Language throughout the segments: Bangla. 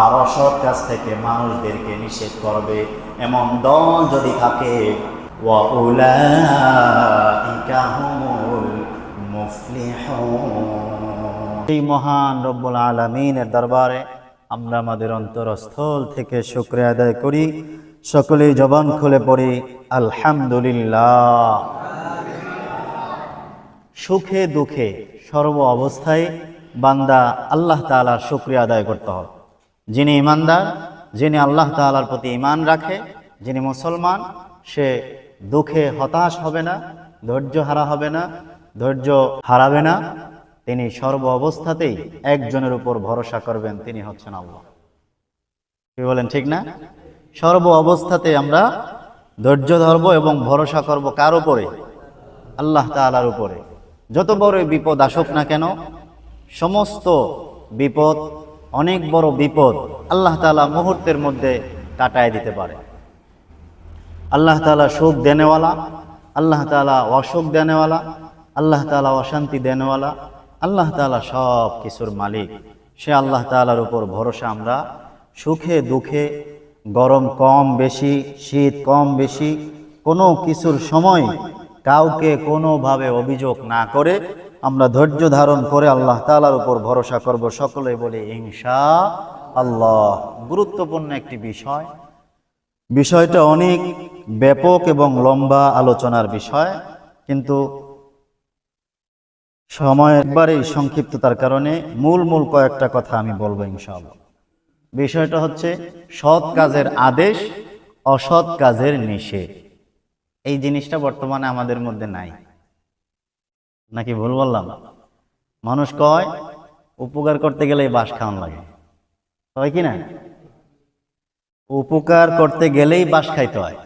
আর অসৎ কাজ থেকে মানুষদেরকে নিষেধ করবে, এমন দল যদি থাকে এই মহান রব্বুল আলমিনের দরবারে আমরা আমাদের অন্তরস্থল থেকে শুক্রিয়া আদায় করি। সকলেই জবান খুলে পড়ি, আলহামদুলিল্লাহ। সুখে দুঃখে সর্ব অবস্থায় বান্দা আল্লাহ তাআলার শুক্রিয়া আদায় করতে হবে। যিনি ইমানদার, যিনি আল্লাহ তাআলার প্রতি ইমান রাখে, যিনি মুসলমান, সে দুঃখে হতাশ হবে না, ধৈর্য হারা হবে না, ধৈর্য হারাবে না। তিনি সর্ব অবস্থাতেই একজনের উপর ভরসা করবেন, তিনি হচ্ছেন আল্লাহ। কি বলেন, ঠিক না? সর্ব অবস্থাতে আমরা ধৈর্য ধরব এবং ভরসা করব কার উপরে? আল্লাহ তাআলার উপরে। যত বড় বিপদ আসুক না কেন, সমস্ত বিপদ অনেক বড় বিপদ আল্লাহ তাআলা মুহূর্তের মধ্যে কাটায় দিতে পারে। আল্লাহ তাআলা সুখ দেনেওয়ালা, আল্লাহ তালা অসুখ দেনেওয়ালা, আল্লাহ তাআলা অশান্তি দেনেওয়ালা, আল্লাহ তাআলা সব কিছুর মালিক। সে আল্লাহ তালার উপর ভরসা আমরা সুখে, দুঃখে, গরম কম বেশি, শীত কম বেশি, কোনো কিছুর সময় কাউকে কোনোভাবে অভিযোগ না করে আমরা ধৈর্য ধারণ করে আল্লাহ তালার উপর ভরসা করব সকলে বলে ইনশা আল্লাহ। গুরুত্বপূর্ণ একটি বিষয়। বিষয়টা অনেক ব্যাপক এবং লম্বা আলোচনার বিষয়, কিন্তু সময় একবারেই সংক্ষিপ্ততার কারণে মূল মূল কয়েকটা কথা আমি বলব ইনশাআল্লাহ। বিষয়টা হচ্ছে সৎ কাজের আদেশ, অসৎ কাজের নিষেধ। এই জিনিসটা বর্তমানে আমাদের মধ্যে নাই। নাকি ভুল বললাম? মানুষ কয়, উপকার করতে গেলে বাস খাওয়ান লাগে। হয় কি না? উপকার করতে গেলেই বাস খাইতে হয়।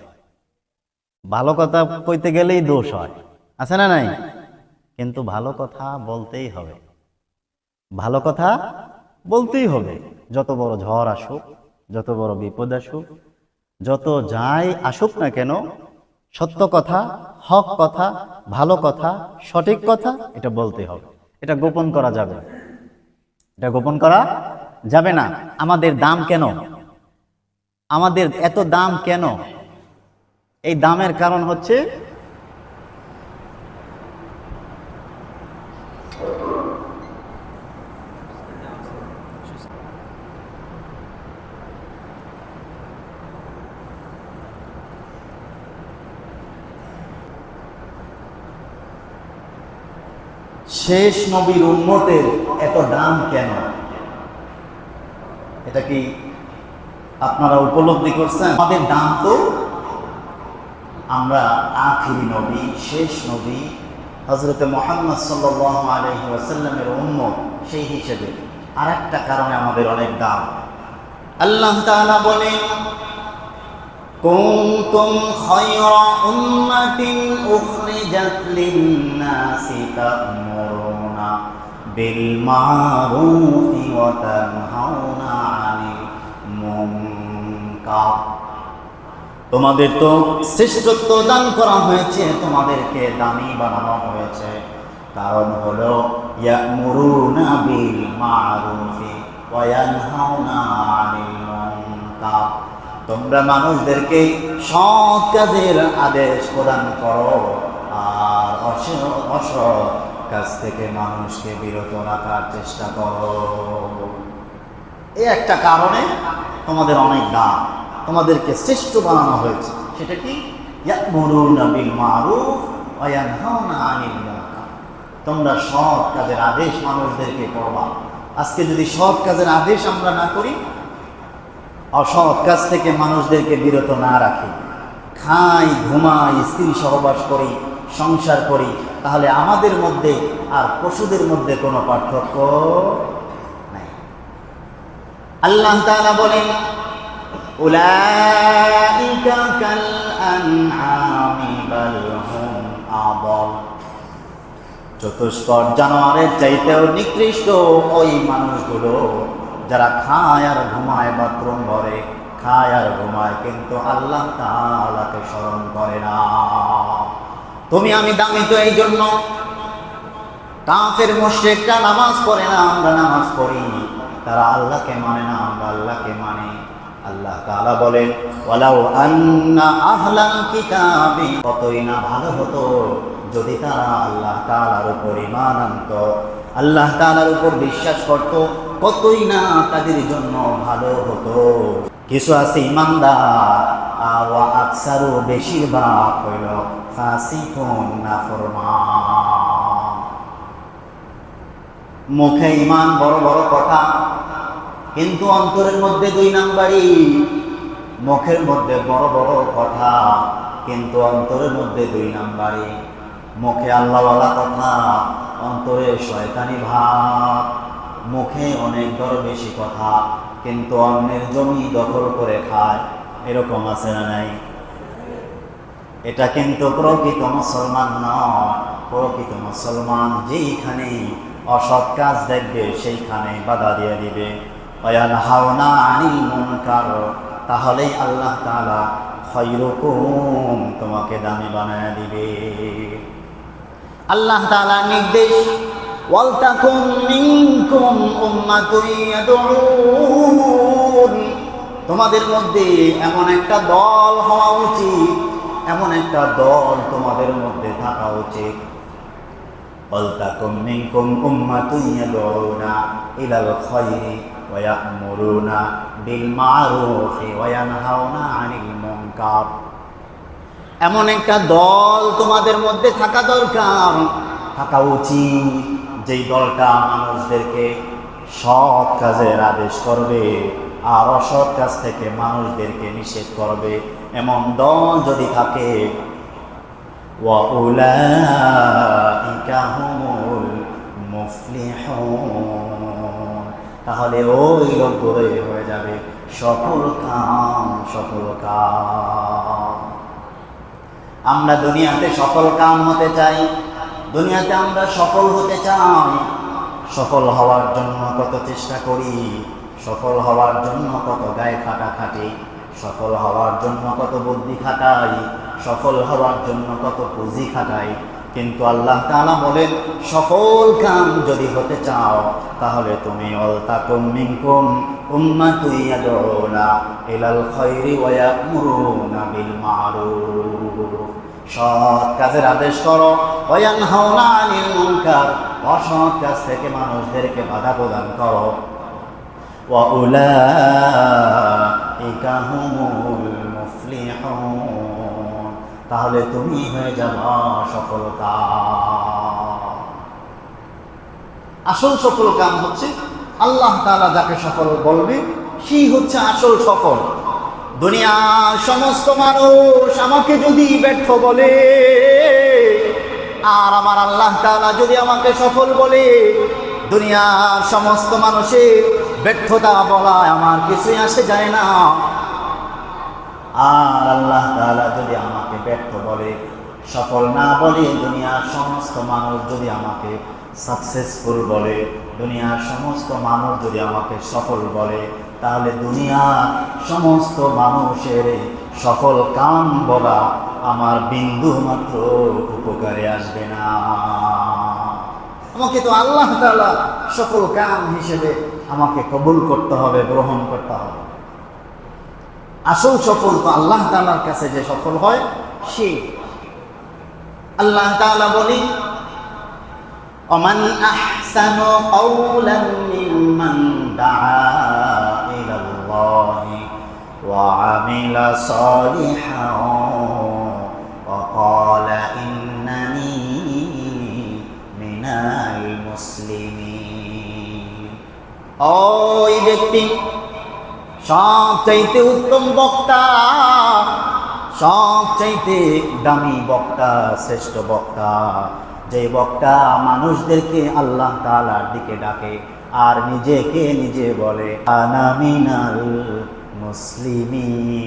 ভালো কথা কইতে গেলেই দোষ হয়। আছে না নাই? কিন্তু ভালো কথা বলতেই হবে। ভালো কথা বলতেই হবে। যত বড় ঝড় আসুক, যত বড় বিপদ আসুক, যত যাই আসুক না কেন সত্য কথা, হক কথা, ভালো কথা, সঠিক কথা, এটা বলতে হবে। এটা গোপন করা যাবে। এটা গোপন করা যাবে না। আমাদের দাম কেন? আমাদের এত দাম কেন? এই দামের কারণ হচ্ছে শেষ নবীর উন্মতের এত দাম কেন এটা কি আপনারা উপলব্ধি করছেন আমাদের দাম তো আমরা আখিরি নবী শেষ নবী হজরতে মোহাম্মদ সাল্লাহ আলহি ওয়াসাল্লামের উন্মত সেই হিসেবে আর একটা কারণে আমাদের অনেক দাম আল্লাহ তাআলা বলেন كنتم خير أمة أخرجت للناس تأمرون بالمعروف وتنهون عن المنكر তোমাদের তো শ্রেষ্ঠত্ব দান করা হয়েছে তোমাদেরকে দামি বানানো হয়েছে কারণ হলো ইয়ামুরুনা বিল মারুফি ওয়া ইয়ানহাউনা আনিল মুনকার তোমরা মানুষদেরকে সৎ কাজের আদেশ প্রদান করো আর অসৎ অসৎ কাজ থেকে মানুষকে বিরত রাখার চেষ্টা করো। এই একটা কারণে তোমাদের অনেক দাম তোমাদেরকে শ্রেষ্ঠ বানানো হয়েছে। সেটা কি? তোমরা সৎ কাজের আদেশ মানুষদেরকে করবা। আজকে যদি সৎ কাজের আদেশ আমরা না করি, অসৎ কাজ থেকে মানুষদেরকে বিরত না রাখি, খাই, ঘুমাই, স্ত্রী সহবাস করি, সংসার করি তাহলে আমাদের মধ্যে আর পশুদের মধ্যে কোনো পার্থক্য নাই। আল্লাহ বলেন চতুষ্পদ জানোয়ারের চাইতেও নিকৃষ্ট ওই মানুষগুলো যারা খায় আর ঘুমায় বাথরুম ভরে, খায় আর ঘুমায়, কিন্তু আল্লাহ তাআলাকে স্মরণ করে না। তুমি আমি দামি তো এই জন্য। কাফের মুশরিকরা নামাজ পড়ে না, আমরা নামাজ পড়ি তারা আল্লাহকে মানে না, আমরা আল্লাহকে মানি। আল্লাহ তাআলা বলেন আন্না কিতাবি। কতই না ভালো হতো যদি তারা আল্লাহ তাআলার উপর ঈমান আনত। আল্লাহ তাআলার উপর বিশ্বাস করত, কতই না তাদের জন্য ভালো হতো। কিছু আছে ইমানদার মুখে ইমান বড় বড় কথা, কিন্তু অন্তরের মধ্যে দুই নাম্বারই। মুখের মধ্যে বড় বড় কথা, কিন্তু অন্তরের মধ্যে দুই নাম্বারই। মুখে আল্লাহওয়ালা কথা, অন্তরে শয়তানি ভাব। মুখে অনেক বড় বেশি কথা, কিন্তু অন্যের জমি দখল করে খায়। এরকম আছে না নাই? এটা কিন্তু প্রকৃত মুসলমান নয়। প্রকৃত মুসলমান যেইখানে অসৎ কাজ দেখবে, সেইখানে বাধা দিয়ে দিবে। তাহলেই আল্লাহ তোমাকে দামি বানায় দিবে। আল্লাহ নির্দেশ তোমাদের মধ্যে এমন একটা দল হওয়া উচিত, এমন একটা দল তোমাদের মধ্যে থাকা উচিত। ওয়ালতাকুম মিনকুম উম্মাতুন ইয়াদউনা ইলাল খায়রি ওয়া ইয়া'মুরুনা বিল মা'রুফি ওয়া ইয়ানহাউনা আনিল মুনকার। এমন একটা দল তোমাদের মধ্যে থাকা দরকার, থাকা উচিত। যেই দলটা মানুষদেরকে সৎ কাজের আদেশ করবে আর অসৎ কাজ থেকে মানুষদেরকে নিষেধ করবে। এমন দল যদি থাকে তাহলে ওই লোকগুলো হয়ে যাবে। সফল কাম সফল কাম। আমরা দুনিয়াতে সফল কাম হতে চাই। দুনিয়াতে আমরা সফল হতে চাই। সফল হওয়ার জন্য কত চেষ্টা করি? সফল হওয়ার জন্য কত গায়ে খাটা খাটি সফল হওয়ার জন্য কত বুদ্ধি খাটাই, সফল হওয়ার জন্য কত পুঁজি খাটাই। কিন্তু আল্লাহ তাআলা বলেন, সফল কাম যদি হতে চাও, তাহলে তুমি অলতাকুম মিনকুম উম্মাতুন ইয়াদউনা ইলাল খায়রি ওয়া ইয়া'মুরুনা বিল মা'রুফ। সৎ কাজের আদেশ করো ওয়ানহাউনা আনিল মুনকার। অসৎ কাজ থেকে মানুষদেরকে বাধা প্রদান করো। وأولئك هم المفلحون তাহলে তুমি হয়ে যাবা সফলতা আসল সফল কাম হচ্ছে আল্লাহ তাআলা যাকে সফল বলবে সেই হচ্ছে আসল সফল দুনিয়ার সমস্ত মানুষ আমাকে যদি ব্যর্থ বলে আর আমার আল্লাহ তাআলা যদি আমাকে সফল বলে দুনিয়ার সমস্ত মানুষের ব্যর্থতা বলায় আমার কিছুই আসে যায় না। আর আল্লাহ যদি আমাকে ব্যর্থ বলে, সফল না বলে, দুনিয়ার সমস্ত মানুষ যদি আমাকে সাকসেসফুল বলে, দুনিয়ার সমস্ত মানুষ যদি আমাকে সফল বলে, তাহলে দুনিয়ার সমস্ত মানুষের সফল কাম বলা আমার বিন্দু মাত্র উপকারে আসবে না। আমাকে তো আল্লাহ সফল কাম হিসেবে আমাকে কবুল করতে হবে গ্রহণ করতে হবে আসল সফল তো আল্লাহ তাআলার কাছে যে সফল হয় সে আল্লাহ তাআলা বলি ومن أحسن قولا ممن دعا إلى الله وعمل صالحا وقال إنني ওই ব্যক্তি সব চাইতে উত্তম বক্তা, সব চাইতে দামি বক্তা, শ্রেষ্ঠ বক্তা। যে বক্তা মানুষদেরকে আল্লাহ তালার দিকে ডাকে আর নিজেকে নিজে বলে মুসলিমিন।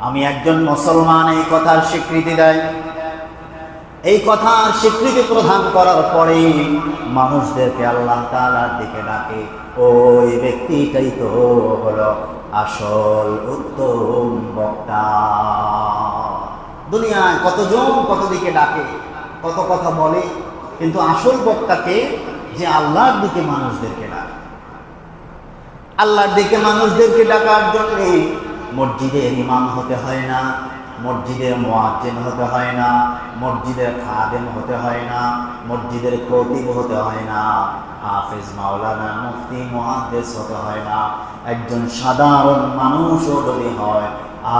আমি একজন মুসলমান, এই কথার স্বীকৃতি দেয়। এই কথার স্বীকৃতি প্রদান করার পরে মানুষদেরকে আল্লাহ তালার দিকে ডাকে। ওই ব্যক্তিটাই তো হলো আসল উত্তম বক্তা। দুনিয়ায় কতজন কত দিকে ডাকে, কত কথা বলে, কিন্তু আসল বক্তাকে যে আল্লাহর দিকে মানুষদেরকে ডাকে। আল্লাহর দিকে মানুষদেরকে ডাকার জন্য মসজিদের ইমাম হতে হয় না মসজিদের মোয়াজ্জেন হতে হয় না মসজিদের খাদেম হতে হয় না, মসজিদের কতিব হতে হয় না, হাফেজ মাওলানা মুফতি মহাদেশ হতে হয় না। একজন সাধারণ মানুষও যদি হয়,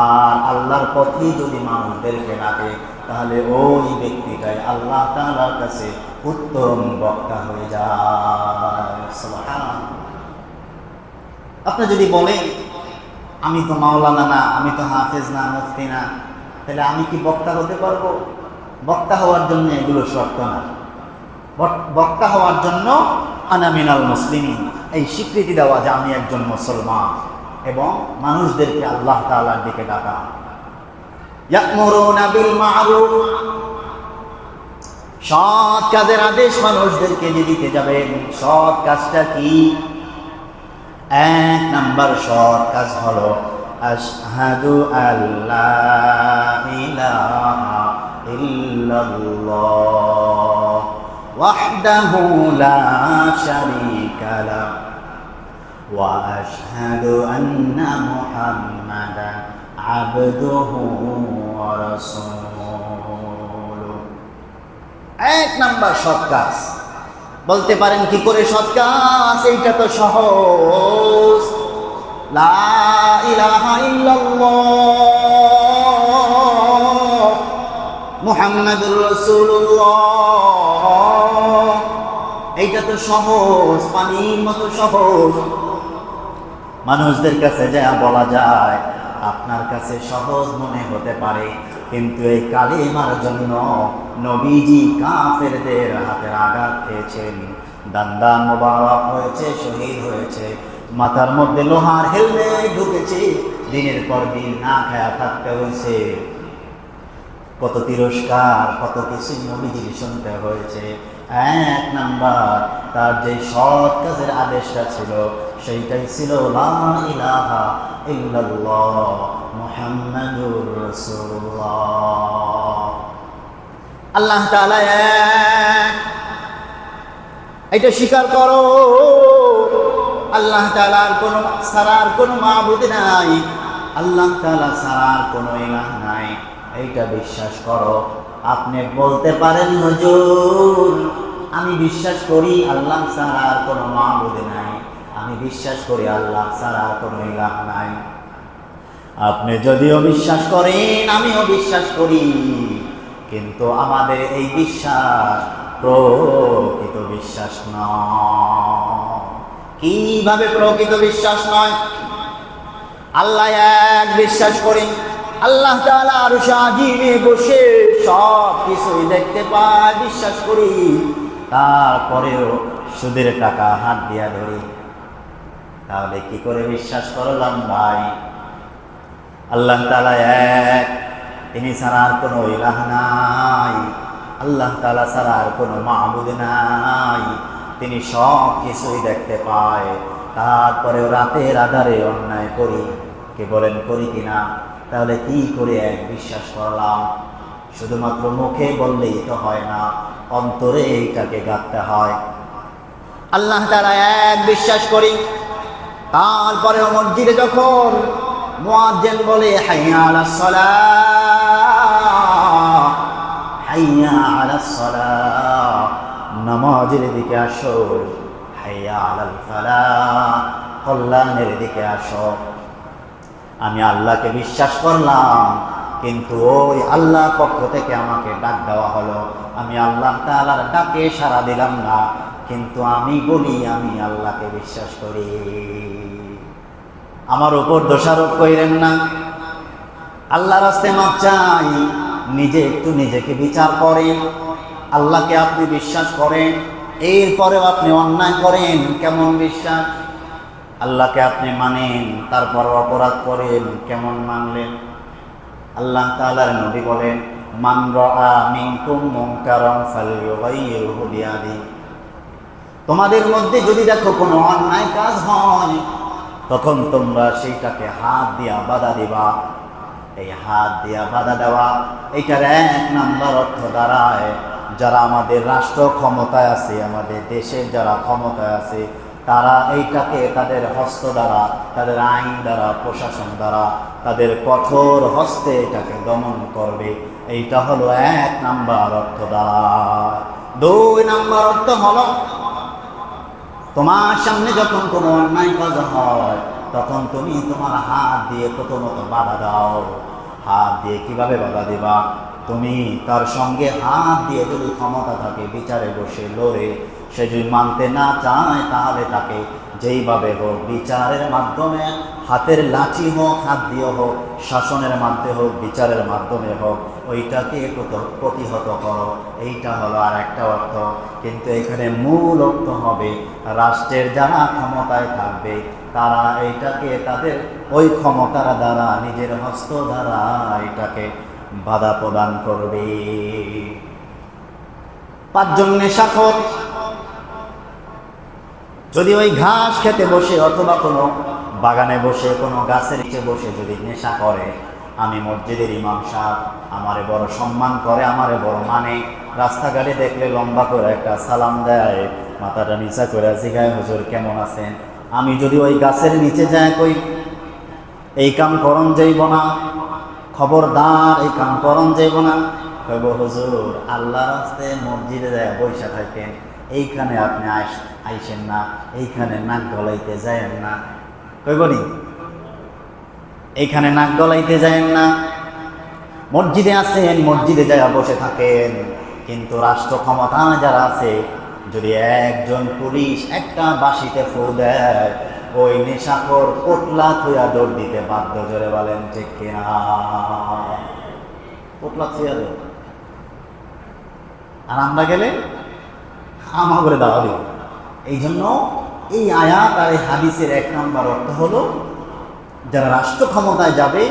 আর আল্লাহর পথে যদি মানুষদেরকে ডাকে তাহলে ওই ব্যক্তিটাই আল্লাহ তাআলার কাছে উত্তম বক্তা হয়ে যায়। আপনি যদি বলেন, আমি তো মাওলানা না, আমি তো হাফেজ না, মুফতি না তাহলে আমি কি বক্তা হতে পারব? বক্তা হওয়ার জন্য এগুলো শর্ত না। বক- বক্তা হওয়ার জন্য আনামিনাল মুসলিমিন। এই স্বীকৃতি দেওয়া যে আমি একজন মুসলমান এবং মানুষদেরকে আল্লাহ তাআলার দিকে ডাকা। সৎ কাজের আদেশ মানুষদেরকে যে দিতে যাবেন সৎ কাজটা কি? এক নাম্বার সৎ কাজ হলো আশহাদু আল্লাহ ইলাহা ইল্লাল্লাহ ওয়াহদাহু লা শারীকা লা ওয়া আশহাদু আন্না মুহাম্মাদান আবদুহু ওয়া রাসূলুহু। এক নাম্বার সৎ কাজ। বলতে পারেন কি করে সৎ কাজ? এইটা তো সহজ। লা এইটা তো সহজ, পানির মতো সহজ। মানুষদের কাছে যা বলা যায়, আপনার কাছে সহজ মনে হতে পারে। কিন্তু এই কালিমার জন্য নবীজি কাফেরদের হাতের আঘাত খেয়েছেন। দান্দা মোবারক হয়েছে, শহীদ হয়েছে। মাথার মধ্যে লোহার হেলমেট ঢুকেছে, দিনের পর দিন না খায়া থাকতে হয়েছে। কত তিরস্কার, কত কিছু নবীজির শুনতে হয়েছে। এক নাম্বার, তার যে সৎ কাজের আদেশটা ছিল, সেইটাই ছিল ইলাহা ইল্লাল্লাহ মুহাম্মাদুর রাসূলুল্লাহ। আল্লাহ তাআলা এটা স্বীকার করো। আল্লাহ তাআলার কোনো সারার কোনো মাবুদ নাই। আল্লাহ তাআলা সারার কোনো ইলাহ নাই। এইটা বিশ্বাস করো। আপনি বলতে পারেন, হুজুর, আমি বিশ্বাস করি আল্লাহ সারার কোনো মাবুদ নাই। আমি বিশ্বাস করি আল্লাহ সারার কোনো ইলাহ নাই। আপনি যদিও বিশ্বাস করেন, আমিও বিশ্বাস করি। কিন্তু আমাদের এই বিশ্বাস প্রকৃত বিশ্বাস নয়। কীভাবে প্রকৃত বিশ্বাস নয়? আল্লাহ এক বিশ্বাস করি আল্লাহ তাআলা আর সাজিমে বসে সব কিছুই দেখতে পায়, বিশ্বাস করি। তারপরেও সুদের টাকা হাত দিয়া ধরি। তাহলে কি করে বিশ্বাস করলাম ভাই? আল্লাহ তালা এক, তিনি ছাড়া আর কোনো ইলাহ নাই। আল্লাহ তাআলা ছাড়া আর কোনো মাহবুদ নাই। তিনি সব কিছুই দেখতে পায়। তারপরেও রাতের আধারে অন্যায় করি। কে বলেন করি কিনা তাহলে কি করে এক বিশ্বাস করলাম? শুধুমাত্র মুখে বললেই তো হয় না, অন্তরে এইটাকে গাঁথতে হয়। আল্লাহ তারা এক বিশ্বাস করি। তারপরে মসজিদে যখন মুয়াজ্জিন বলে, হাইয়া সালাহ হাইয়া সালাহ নামাজের দিকে আসো। কল্যাণের দিকে আসো। আমি আল্লাহকে বিশ্বাস করলাম, কিন্তু ওই আল্লাহ পক্ষ থেকে আমাকে ডাক দেওয়া হলো। আমি আল্লাহ তাআলার ডাকে সাড়া দিলাম না, কিন্তু আমি বলি, আমি আল্লাহকে বিশ্বাস করি। আমার উপর দোষারোপ করিলেন না। আল্লাহর রাস্তে মাপ চাই, নিজে একটু নিজেকে বিচার করেন আল্লাহকে আপনি বিশ্বাস করেন, এরপরেও আপনি অন্যায় করেন, কেমন বিশ্বাস? আল্লাহকে আপনি মানেন, তারপর অপরাধ করেন, কেমন মানলেন? আল্লাহ তাআলার নবী বলেন, মান তোমাদের মধ্যে যদি দেখো কোনো অন্যায় কাজ হয়, তখন তোমরা সেইটাকে হাত দিয়া বাধা দিবা। এই হাত দিয়া বাধা দেওয়া এইটার এক নাম্বার অর্থ দাঁড়ায় যারা আমাদের রাষ্ট্র ক্ষমতায় আছে, আমাদের দেশের যারা ক্ষমতায় আছে, তারা এইটাকে তাদের হস্ত দ্বারা, তাদের আইন দ্বারা, প্রশাসন দ্বারা, তাদের কঠোর হস্তে এটাকে দমন করবে। এইটা হলো এক নাম্বার অর্থ দ্বারা দুই নাম্বার অর্থ হলো, তোমার সামনে যখন কোনো অন্যায় কাজ হয়, তখন তুমি তোমার হাত দিয়ে প্রথমত বাধা দাও। হাত দিয়ে কীভাবে বাধা দিবা? তুমি তার সঙ্গে হাত দিয়ে যদি ক্ষমতা থাকে, বিচারে বসে লড়ে, সে যদি মানতে না চায়, তাহলে তাকে যেইভাবে হোক, বিচারের মাধ্যমে হাতের লাঠি হোক, হাত দিয়ে হোক, শাসনের মাধ্যমে হোক, বিচারের মাধ্যমে হোক, ওইটাকে প্রত- প্রতিহত করো। এইটা হলো আর একটা অর্থ। কিন্তু এখানে মূল অর্থ হবে, রাষ্ট্রের যারা ক্ষমতায় থাকবে, তারা এইটাকে তাদের ওই ক্ষমতার দ্বারা, নিজের হস্ত দ্বারা, এটাকে বাধা প্রদান করবে। পাঁচজন নেশাখোর যদি ওই ঘাস খেতে বসে অথবা কোনো বাগানে বসে, কোনো গাছের নিচে বসে যদি নেশা করে, আমি মসজিদের ইমাম সাহেব, আমারে বড় সম্মান করে, আমারে বড় মানে। রাস্তাঘাটে দেখলে লম্বা করে একটা সালাম দেয়, মাথাটা নিচা করে জিগায় হুজুর, কেমন আছেন? আমি যদি ওই গাছের নিচে যাই কই, এই কাম করণ যাইব না। খবরদার, এই কাম করণ যাইব না। কইব, হুজুর আল্লাহ রাস্তে মসজিদে যায় বৈশা থাকেন। এইখানে আপনি আইস, আইসেন না, এইখানে নাক গলাইতে যায়েন না। কইবনি এইখানে নাক গলাইতে যায়েন না। মসজিদে আছেন, মসজিদে যায় বসে থাকেন। কিন্তু রাষ্ট্র ক্ষমতা যারা আছে, যদি একজন পুলিশ একটা বাসিতে ফু দেয় ওই নেশাখোর পোটলা থুয়া দৌড় দিতে বাধ্য, জোরে বলেন, ঠিক কিনা পোটলা থুয়া দৌড়। আর আমরা গেলে আমা করে দিব এই জন্য এই আয়াত আর এই হাদিসের এক নম্বর অর্থ হলো, যারা রাষ্ট্র ক্ষমতায় যাবে,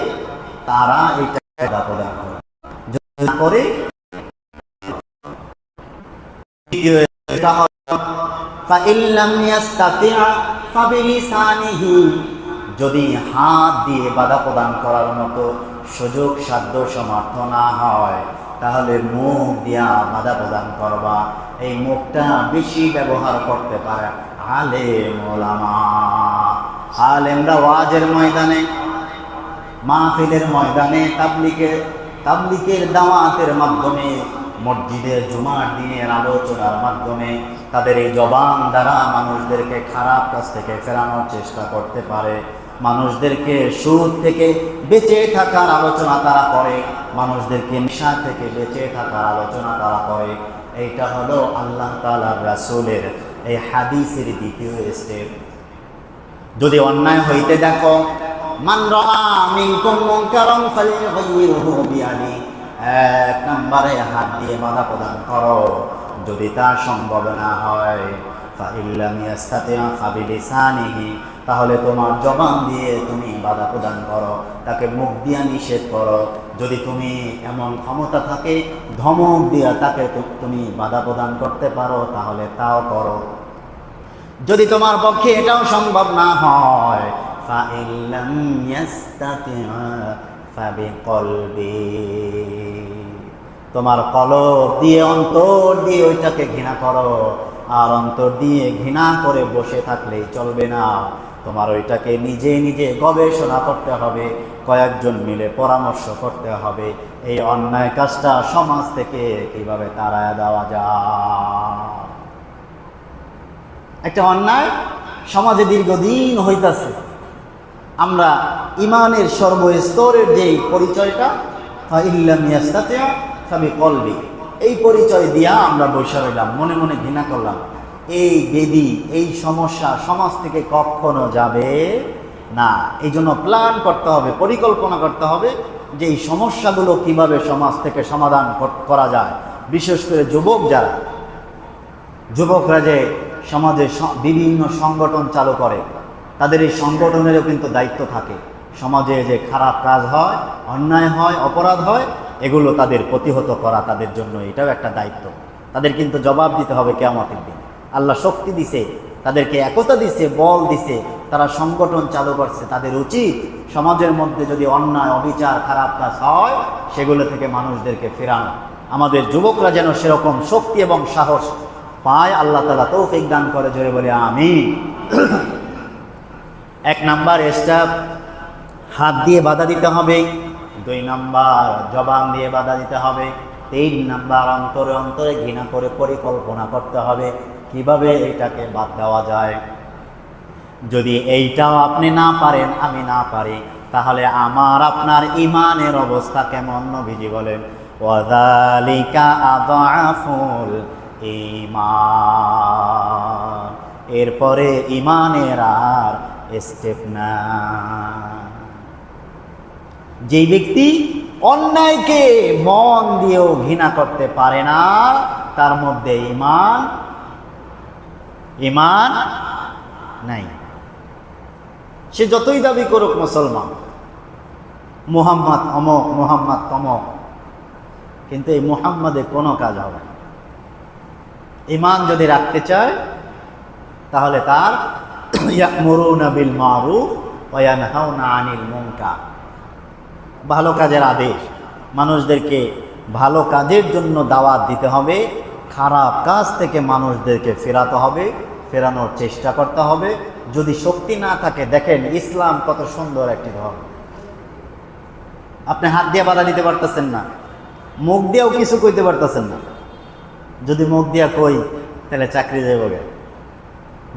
তারা এইটা প্রদান করে করে যদি হাত দিয়ে বাধা প্রদান করার মতো সুযোগ সাধ্য সমর্থ না হয়, তাহলে মুখ দিয়া বাধা প্রদান করবা। এই মুখটা বেশি ব্যবহার করতে পারে আলেম মোলামা আলেমরা ওয়াজের ময়দানে, মাহফিলের ময়দানে তাবলিকের তাবলিকের দাওয়াতের মাধ্যমে মসজিদের জুমার দিনের আলোচনার মাধ্যমে তাদের এই জবান দ্বারা মানুষদেরকে খারাপ কাজ থেকে ফেরানোর চেষ্টা করতে পারে। মানুষদেরকে সুদ থেকে বেঁচে থাকার আলোচনা তারা করে, মানুষদেরকে নেশা থেকে বেঁচে থাকার আলোচনা তারা করে। এইটা হলো আল্লাহ তালার রাসূলের এই হাদিসের দ্বিতীয় স্টেপ যদি অন্যায় হইতে দেখো, মান রাআ মিনকুম মুনকারান ফালিয়ুগাইয়িরহু বিয়াদি এক নম্বরে হাত দিয়ে বাধা প্রদান করো। যদি তা সম্ভব না হয় তাহলে তোমার জবান দিয়ে তুমি বাধা প্রদান করো, তাকে মুখ দিয়া নিষেধ করো। যদি তুমি এমন ক্ষমতা থাকে, ধমক দিয়া তাকে তুমি বাধা প্রদান করতে পারো, তাহলে তাও করো। যদি তোমার পক্ষে এটাও সম্ভব না হয় তোমার কলব দিয়ে অন্তর দিয়ে ওইটাকে ঘৃণা করো, আর অন্তর দিয়ে ঘৃণা করে বসে থাকলেই চলবে না। তোমার ওইটাকে নিজে নিজে গবেষণা করতে হবে, কয়েকজন মিলে পরামর্শ করতে হবে। এই অন্যায় কাজটা সমাজ থেকে কীভাবে তাড়ায় দেওয়া যায়? একটা অন্যায় সমাজে দীর্ঘদিন হইতেছে। আমরা ইমানের সর্বস্তরের যে পরিচয়টা ইল্লাম কলবি, এই পরিচয় দিয়া আমরা বসে রইলাম, মনে মনে ঘৃণা করলাম। এই বেদি, এই সমস্যা সমাজ থেকে কখনো যাবে না। এই জন্য প্ল্যান করতে হবে, পরিকল্পনা করতে হবে যে এই সমস্যাগুলো কীভাবে সমাজ থেকে সমাধান করা যায়। বিশেষ করে যুবক যারা, যুবকরা যে সমাজে বিভিন্ন সংগঠন চালু করে তাদের এই সংগঠনেরও কিন্তু দায়িত্ব থাকে। সমাজে যে খারাপ কাজ হয়, অন্যায় হয়, অপরাধ হয়, এগুলো তাদের প্রতিহত করা তাদের জন্য এটাও একটা দায়িত্ব। তাদের কিন্তু জবাব দিতে হবে কেয়ামতের দিন। আল্লাহ শক্তি দিছে, তাদেরকে একতা দিছে, বল দিছে, তারা সংগঠন চালু করছে, তাদের উচিত সমাজের মধ্যে যদি অন্যায়, অবিচার, খারাপ কাজ হয়, সেগুলো থেকে মানুষদেরকে ফেরানো। আমাদের যুবকরা যেন সেরকম শক্তি এবং সাহস পায়, আল্লাহ তালা তৌফিক দান করে, জোরে বলে আমি এক নাম্বার স্টাফ হাত দিয়ে বাধা দিতে হবে। দুই নাম্বার, জবান দিয়ে বাধা দিতে হবে। তিন নাম্বার, অন্তরে অন্তরে ঘৃণা করে পরিকল্পনা করতে হবে। কীভাবে এটাকে বাদ দেওয়া যায়? যদি এইটাও আপনি না পারেন, আমি না পারি, তাহলে আমার, আপনার ইমানের অবস্থা কেমন নবীজি বলেন? ওয়াদালিকা আদাফুল ইমান এরপরে ইমানের আর স্টেপ না। যেই ব্যক্তি অন্যায়কে মন দিয়েও ঘৃণা করতে পারে না, তার মধ্যে ইমান ইমান নাই। সে যতই দাবি করুক মুসলমান, মুহাম্মদ অমক, মুহাম্মদ তমক, কিন্তু এই মুহাম্মদে কোনো কাজ হবে না। ইমান যদি রাখতে চায়, তাহলে তার ইয়ামুরুনা বিল মারুফ ওয়া ইয়ানহাউনা আনিল মুনকার। ভালো কাজের আদেশ। মানুষদেরকে ভালো কাজের জন্য দাওয়াত দিতে হবে। খারাপ কাজ থেকে মানুষদেরকে ফেরাতে হবে, ফেরানোর চেষ্টা করতে হবে। যদি শক্তি না থাকে, দেখেন ইসলাম কত সুন্দর একটি ধর্ম। আপনি হাত দিয়ে বাধা দিতে পারতেছেন না। মুখ দিয়েও কিছু কইতে পারতেছেন না। যদি মুখ দিয়া কই, তাহলে চাকরি যাইব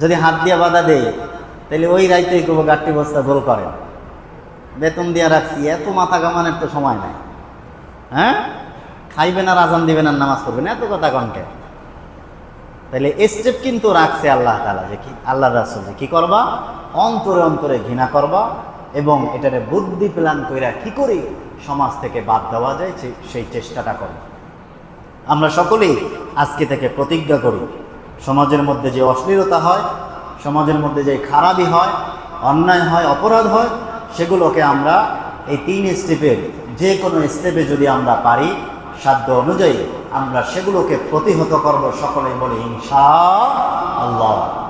যদি হাত দিয়ে বাধা দেয় তাহলে ওই রাইতেই করব গাঠটি বস্তা গোল করেন। বেতন দিয়ে রাখছি, এত মাথা কামানের তো সময় নাই। হ্যাঁ? খাইবেন আর আজান দিবেন আর নামাজ পড়বেন, এত কথা কনকে তাহলে স্টেপ কিন্তু রাখছে আল্লাহ তালা যে কি আল্লাহ রাসুল, যে কি করবা? অন্তরে অন্তরে ঘৃণা করবা এবং এটারে বুদ্ধি প্ল্যান কইরা কি করে? সমাজ থেকে বাদ দেওয়া যায় সেই চেষ্টাটা করবা। আমরা সকলেই আজকে থেকে প্রতিজ্ঞা করি সমাজের মধ্যে যে অশ্লীলতা হয়, সমাজের মধ্যে যে খারাপই হয়, অন্যায় হয়, অপরাধ হয়, সেগুলোকে আমরা এই তিন স্টেপের যে কোনো স্টেপে যদি আমরা পারি, সাধ্য অনুযায়ী আমরা সেগুলোকে প্রতিহত করব সকলে বলি হিংসা আল্লাহ।